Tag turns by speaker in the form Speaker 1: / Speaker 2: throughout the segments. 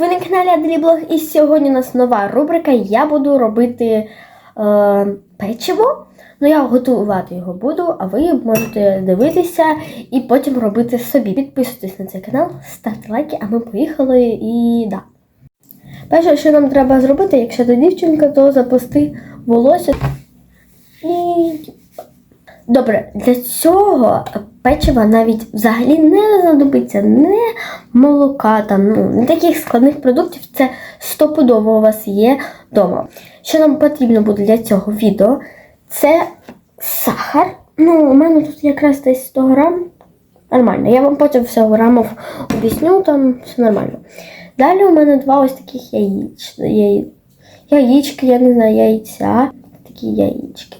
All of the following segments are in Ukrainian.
Speaker 1: ви на каналі Аделіблог і сьогодні у нас нова рубрика. Я буду робити е, печиво. Ну, я готувати його буду, а ви можете дивитися і потім робити собі. Підписуйтесь на цей канал, ставте лайки, а ми поїхали і да. Перше, що нам треба зробити, якщо ти дівчинка, то запусти волосся і Добре, для цього печива навіть взагалі не знадобиться не молока, там, ну, не таких складних продуктів. Це стопудово у вас є вдома. Що нам потрібно буде для цього відео? Це сахар. Ну, у мене тут якраз десь 100 грам. Нормально. Я вам потім все грамів об'ясню, там все нормально. Далі у мене два ось таких яїч, яї, яєчки, я не знаю, яйця. Такі яєчки.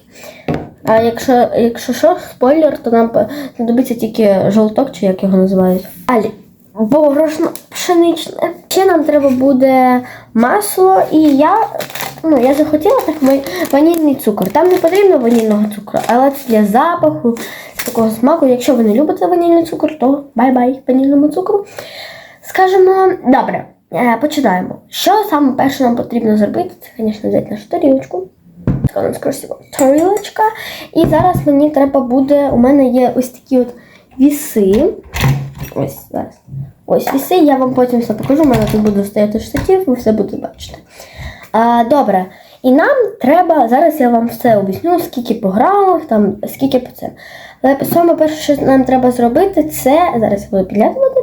Speaker 1: А якщо, якщо що, спойлер, то нам знадобиться тільки жовток, чи як його називають. Далі. Борошно пшеничне. Ще нам треба буде масло, і я, ну, я захотіла так ванільний цукор. Там не потрібно ванільного цукру, але це для запаху, такого смаку. Якщо ви не любите ванільний цукор, то бай-бай ванільному цукру. Скажемо, добре, е, починаємо. Що саме перше нам потрібно зробити? Це, звісно, взяти нашу тарілочку. Тарілочка. І зараз мені треба буде. У мене є ось такі от віси. Ось зараз. Ось віси, я вам потім все покажу. У мене тут буде стояти штатів, ви все будете бачити. А, добре. І нам треба, зараз я вам все об'ясню, скільки по грамах, там, скільки по це. Але саме перше, що нам треба зробити, це. Зараз я буду підглядувати.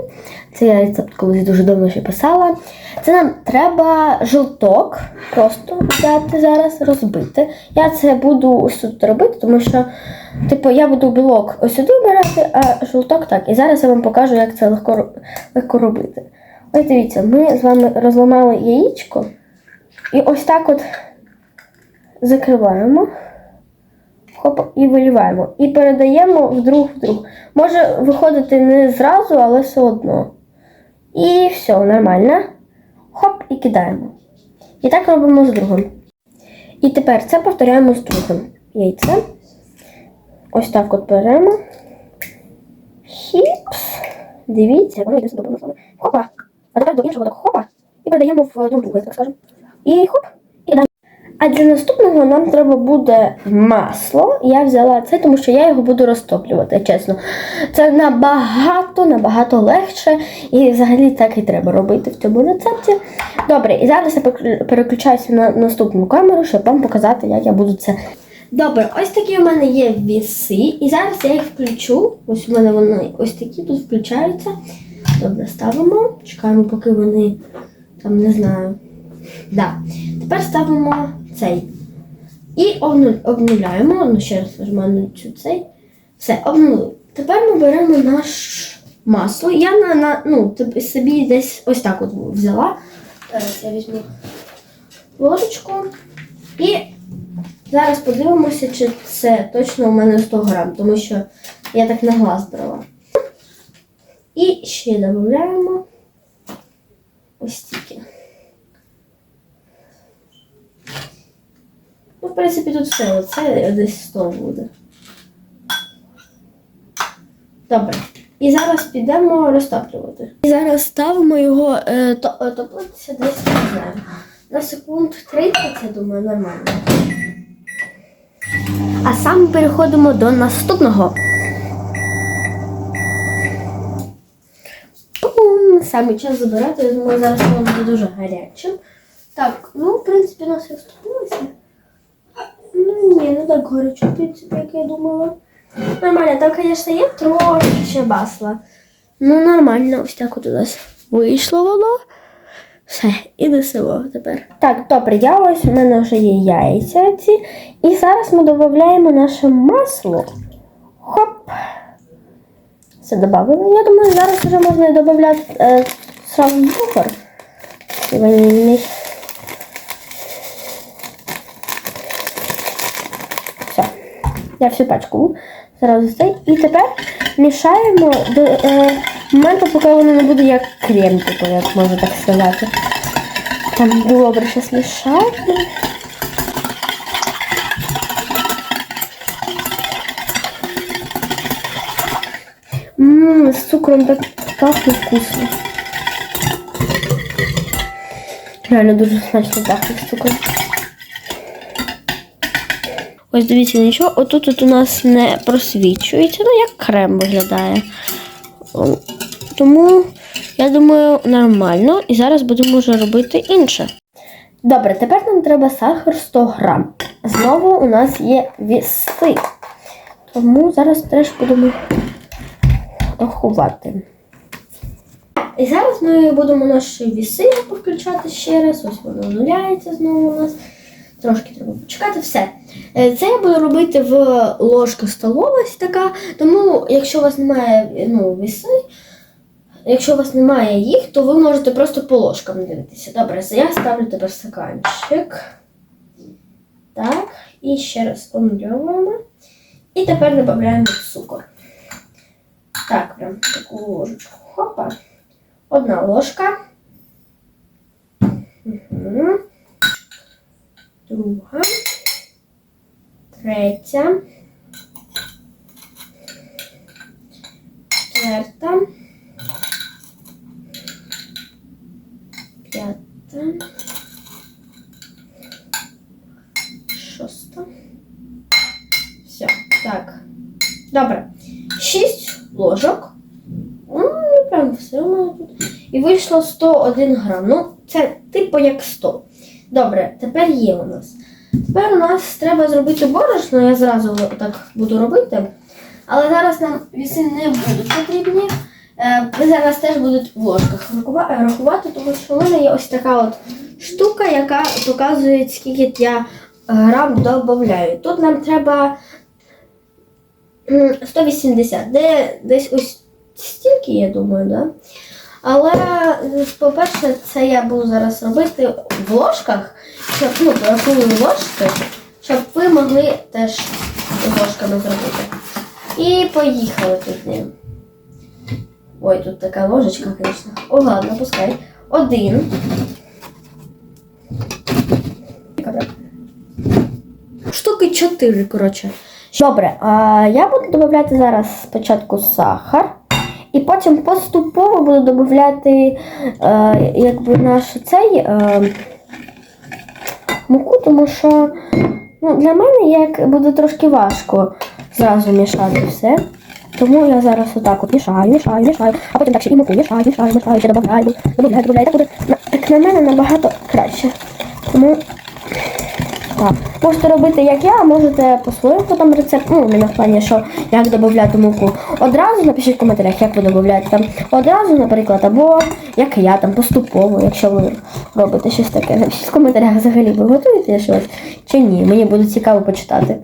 Speaker 1: Це я рецепт колись дуже давно ще писала. Це нам треба жовток просто взяти зараз, розбити. Я це буду ось тут робити, тому що, типу, я буду білок ось сюди вбирати, а жовток так. І зараз я вам покажу, як це легко, легко робити. Ось дивіться, ми з вами розламали яєчко. І ось так от закриваємо. Хоп, і виліваємо. І передаємо вдруг вдруг. Може виходити не зразу, але все одно. І все, нормально. Хоп, і кидаємо. І так робимо з другим. І тепер це повторяємо з другим. Яйце. Ось так от беремо. Хіпс. Дивіться, воно йде сюди саме. Хопа. А тепер до іншого так хопа. І передаємо в друг друга, так скажемо. І хоп. Для наступного нам треба буде масло. Я взяла це, тому що я його буду розтоплювати, чесно. Це набагато, набагато легше. І взагалі так і треба робити в цьому рецепті. Добре, і зараз я переключаюся на наступну камеру, щоб вам показати, як я буду це. Добре, ось такі у мене є віси, і зараз я їх включу. Ось у мене вони ось такі тут включаються. Добре, ставимо. Чекаємо, поки вони там не знаю. Да. Тепер ставимо цей. І обнуляємо. Ну, ще раз нажимаю на цей. Все, обнулили. Тепер ми беремо наш масло. Я на, на ну, собі десь ось так от взяла. Зараз я візьму ложечку. І зараз подивимося, чи це точно у мене 100 грам, тому що я так на глаз брала. І ще додаємо ось стільки. Ну, в принципі, тут все. Оце десь 100 буде. Добре. І зараз підемо розтоплювати. І зараз ставимо його е, то, е, топлитися десь не знаю. На секунд 30, я думаю, нормально. А саме переходимо до наступного. Саме час забирати, я думаю, зараз воно буде дуже гарячим. Так, ну, в принципі, у нас розтопилося. Не так горячо, в як я думала. Нормально, там, звісно, є трошки ще масла. Ну, нормально, ось так от у нас вийшло воно. Все, і до село тепер. Так, добре, я ось у мене вже є яйця ці. І зараз ми додаємо наше масло. Хоп. Все додали. Я думаю, зараз вже можна додати е, сразу цукор. Ванільний. Я всю пачку зразу цей. І тепер мішаємо до е, моменту, поки воно не буде як крем, типу, як можна так сказати. Там добре щось мішати. Ммм, з цукром так пахне вкусно. Реально дуже смачно пахне з цукром. Ось дивіться, нічого. Отут от у нас не просвічується, ну як крем виглядає. Тому я думаю, нормально. І зараз будемо вже робити інше. Добре, тепер нам треба сахар 100 грам. Знову у нас є віси. Тому зараз теж будемо рахувати. І зараз ми будемо наші віси включати ще раз. Ось воно онуляється знову у нас. Трошки треба почекати, все. Е, Це я буду робити в ложка столовась така. Тому, якщо у вас немає ну, віси, якщо у вас немає їх, то ви можете просто по ложкам дивитися. Добре, я ставлю тепер стаканчик. Так, і ще раз онульовуємо. І тепер додаємо цукор. Так, прям таку ложечку. Хопа. Одна ложка. Угу. Друга. Третя. Четверта. П'ята. Шоста. Все, так. Добре. Шість ложок. Прям все у мене тут. І вийшло 101 грам. Ну, це типу як 100. Добре, тепер є у нас. Тепер у нас треба зробити борошно, я зразу так буду робити. Але зараз нам віси не будуть потрібні. Е, Ви зараз теж будуть в ложках е, рахувати, тому що в мене є ось така от штука, яка показує, скільки я грам додаю. Тут нам треба 180, де десь ось стільки, я думаю, да? Але, е, по-перше, це я буду зараз робити в ложках, щоб ну, порахую ложки, щоб ви могли теж ложками зробити. І поїхали тут ним. Ой, тут така ложечка, звісно. О, ладно, пускай. Один. Штуки чотири, коротше. Добре, а я буду додавати зараз спочатку сахар, і потім поступово буду додавати е, якби наш цей е, муку, тому що ну, для мене як буде трошки важко зразу мішати все. Тому я зараз отак от мішаю, мішаю, мішаю, а потім так ще і муку мішаю, мішаю, мішаю, ще додаю, додаю, додаю. Так буде так на мене набагато краще. Тому так. Можете робити як я, а можете по-своєму там рецепт. Ну, не в плані, що як додати муку. Одразу напишіть в коментарях, як ви додаєте там. Одразу, наприклад, або як я там поступово, якщо ви робите щось таке. Напишіть в коментарях взагалі ви готуєте щось чи ні. Мені буде цікаво почитати.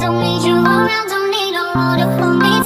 Speaker 2: Don't need you around, don't need water for me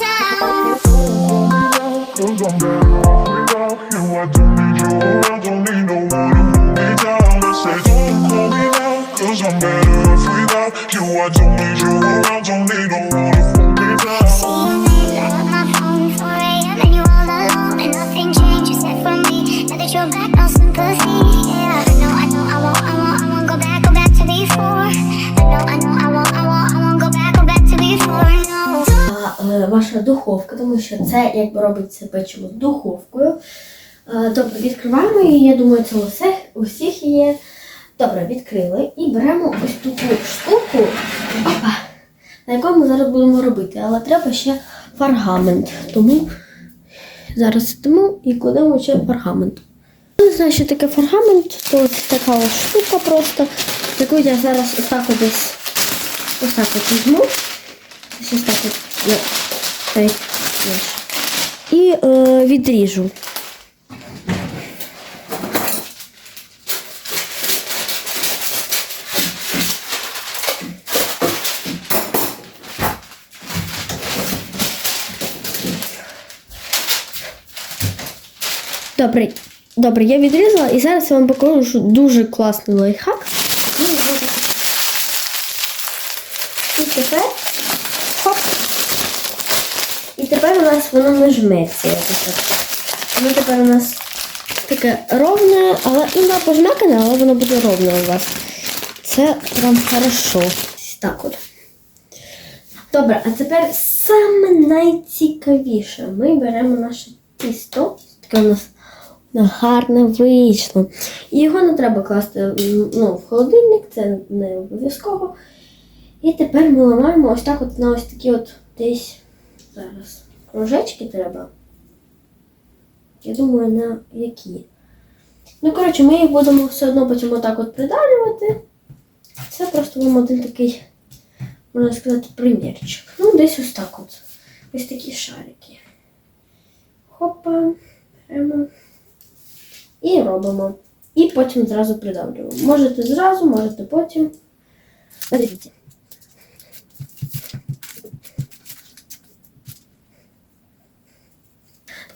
Speaker 1: ваша духовка, тому що це якби робиться печиво духовкою. Е, Добре, відкриваємо її. Я думаю, це у всіх, є. Добре, відкрили і беремо ось таку штуку, на якому ми зараз будемо робити. Але треба ще фаргамент. Тому зараз сидимо і кладемо ще фаргамент. Не знаю, що таке фаргамент, то ось така ось штука просто, яку я зараз ось так от десь ось так от візьму. Ось так нож. І е, відріжу. Добре, добре, я відрізала і зараз я вам покажу дуже класний лайфхак. Ну, І тепер хоп. І тепер у нас воно не жметься. Воно тепер у нас таке ровне, але і на пожмякане, але воно буде ровне у вас. Це прям хорошо. так от. Добре, а тепер саме найцікавіше. Ми беремо наше тісто. Таке у нас гарне вийшло. І його не треба класти ну, в холодильник, це не обов'язково. І тепер ми ламаємо ось так от на ось такі от десь зараз. Кружечки треба. Я думаю, на які. Ну, коротше, ми їх будемо все одно потім отак от придавлювати. Це просто вам один такий, можна сказати, примірчик. Ну, десь ось так от. Ось такі шарики. Хопа, беремо і робимо. І потім зразу придавлюємо. Можете зразу, можете потім. Подивіться.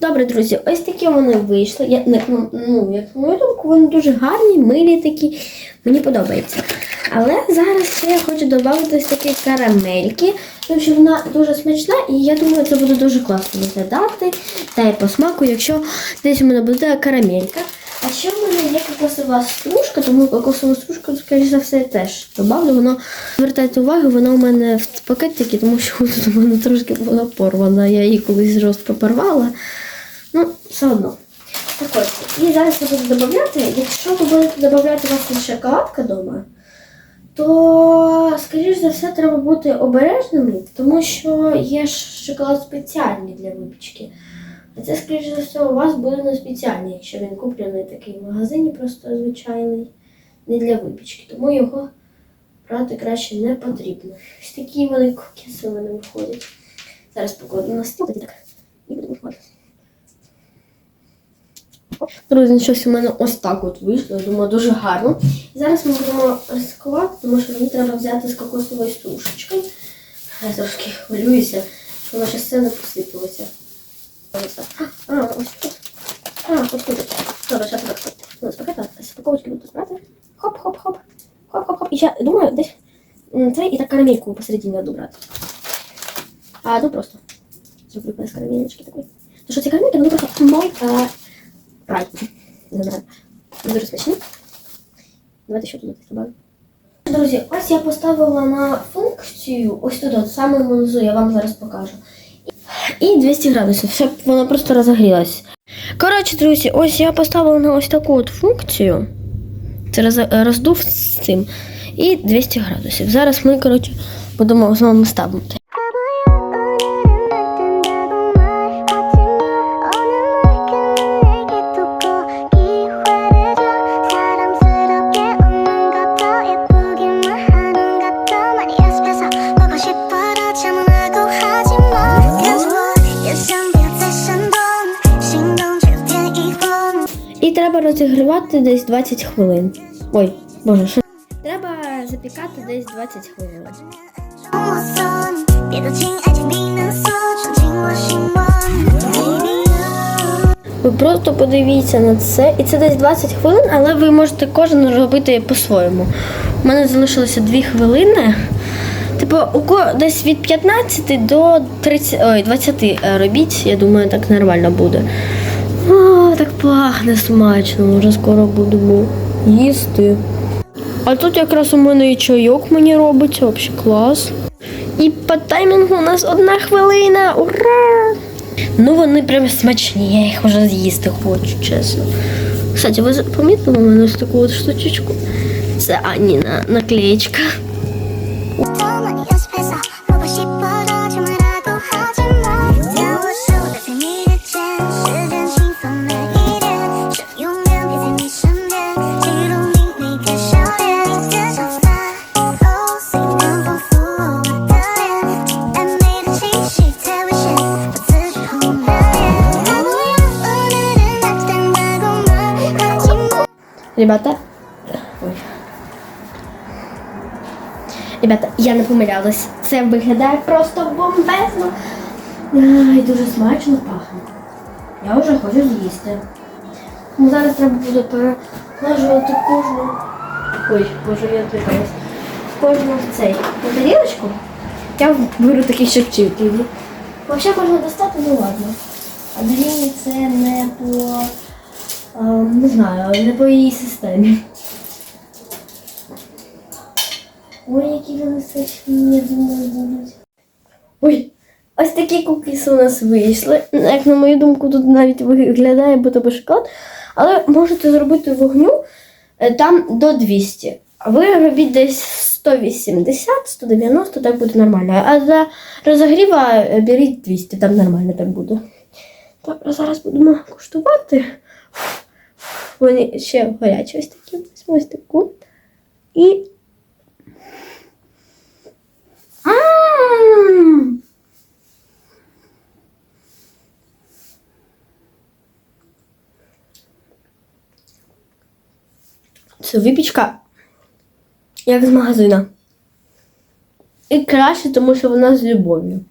Speaker 1: Добре, друзі, ось такі вони вийшли. Я, ну, як на мою думку, вони дуже гарні, милі такі. Мені подобається. Але зараз ще я хочу додати ось такі карамельки, тому що вона дуже смачна, і я думаю, це буде дуже класно виглядати. Та й по смаку, якщо десь у мене буде карамелька. А ще в мене є кокосова стружка, тому кокосову стружку, скоріш за все, теж добавлю. Воно звертайте увагу, вона у мене в пакетикі, тому що тут у мене трошки була порвана. Я її колись жорстко порвала. Ну, все одно. Так от, і зараз я буду додати. Якщо ви будете додати власне шоколадка вдома, то, скоріш за все, треба бути обережними, тому що є шоколад спеціальний для випічки. А це, скоріш за все, у вас буде не спеціальний, якщо він куплений такий в магазині, просто звичайний, не для випічки. Тому його брати краще не потрібно. Ось такі вони кокеси у мене виходять. Зараз покладу на стіл. І будемо виходити. Друзі, щось у мене ось так от вийшло, я думаю, дуже гарно. Зараз ми будемо ризикувати, тому що мені треба взяти з кокосовою стружечкою. Я трошки хвилююся, що наша сцена посипалася. А, ось тут. А, ось тут. Добре, зараз так. Ну, пакета з паковочки буду брати. Хоп-хоп-хоп. Хоп-хоп-хоп. І ще, думаю, десь це і так карамельку посередині буду брати. А тут просто зроблю без карамельочки такої. То що ці карамельки, вони просто мой е. Не знаю. Дуже смачні. Давайте ще туди добавлю. Друзі, ось я поставила на функцію, ось тут, от, саме внизу, я вам зараз покажу. І 200 градусів, щоб воно просто розогрілось. Коротше, друзі, ось я поставила на ось таку от функцію. Це роздув з цим. І 200 градусів. Зараз ми, коротше, будемо з вами ставити. розігрівати десь 20 хвилин. Ой, боже, що? Треба запікати десь 20 хвилин. Ви просто подивіться на це. І це десь 20 хвилин, але ви можете кожен робити по-своєму. У мене залишилося 2 хвилини. Типу, десь від 15 до 30, ой, 20 е, робіть, я думаю, так нормально буде. О, так пахне смачно, вже скоро будемо їсти. А тут якраз у мене і чайок мені робиться, взагалі клас. І по таймінгу у нас одна хвилина. Ура! Ну, вони прям смачні, я їх вже з'їсти хочу, чесно. Кстати, ви помітили у мене ось таку от штучечку? Це Аніна наклеєчка. Ребята. Ой. Ребята, я не помилялась. Це виглядає просто бомбезно. Ай, дуже смачно пахне. Я вже хочу з'їсти. Ну, зараз треба буде переложувати кожну. Ой, боже, я відвлекалась. Кожну цей тарілочку. Я беру такий шепчівки. Взагалі можна достати, ну ладно. А мені це не по. А, не знаю, не по її системі. Ой, які вони я думаю, будуть. Ой, ось такі кукіси у нас вийшли. Як на мою думку, тут навіть виглядає будто шоколад. Але можете зробити вогню е, там до 200. А ви робіть десь 180, 190, так буде нормально. А за розогріва е, беріть 200, там нормально так буде. Добре, зараз будемо куштувати. Вони ще гарячі ось такі. Ось таку. І. Це випічка як з магазина. І краще, тому що вона з любов'ю.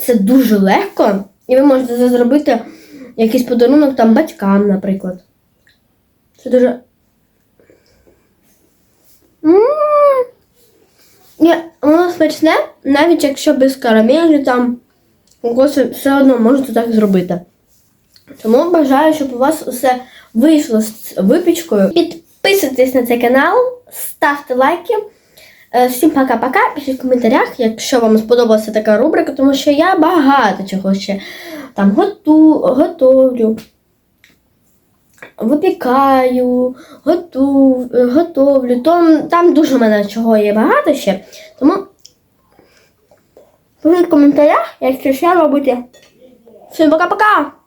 Speaker 1: Це дуже легко. І ви можете це зробити якийсь подарунок там батькам, наприклад. Це дуже. Воно смачне, навіть якщо без карамелі там когось все одно можете так зробити. Тому бажаю, щоб у вас усе вийшло з випічкою. Підписуйтесь на цей канал, ставте лайки. Е, Всім пока-пока. Пишіть в коментарях, якщо вам сподобалася така рубрика, тому що я багато чого ще там готу, готовлю, випікаю, готу, готовлю. Там, там дуже в мене чого є багато ще. Тому пишіть в коментарях, якщо ще робите. Всім пока-пока!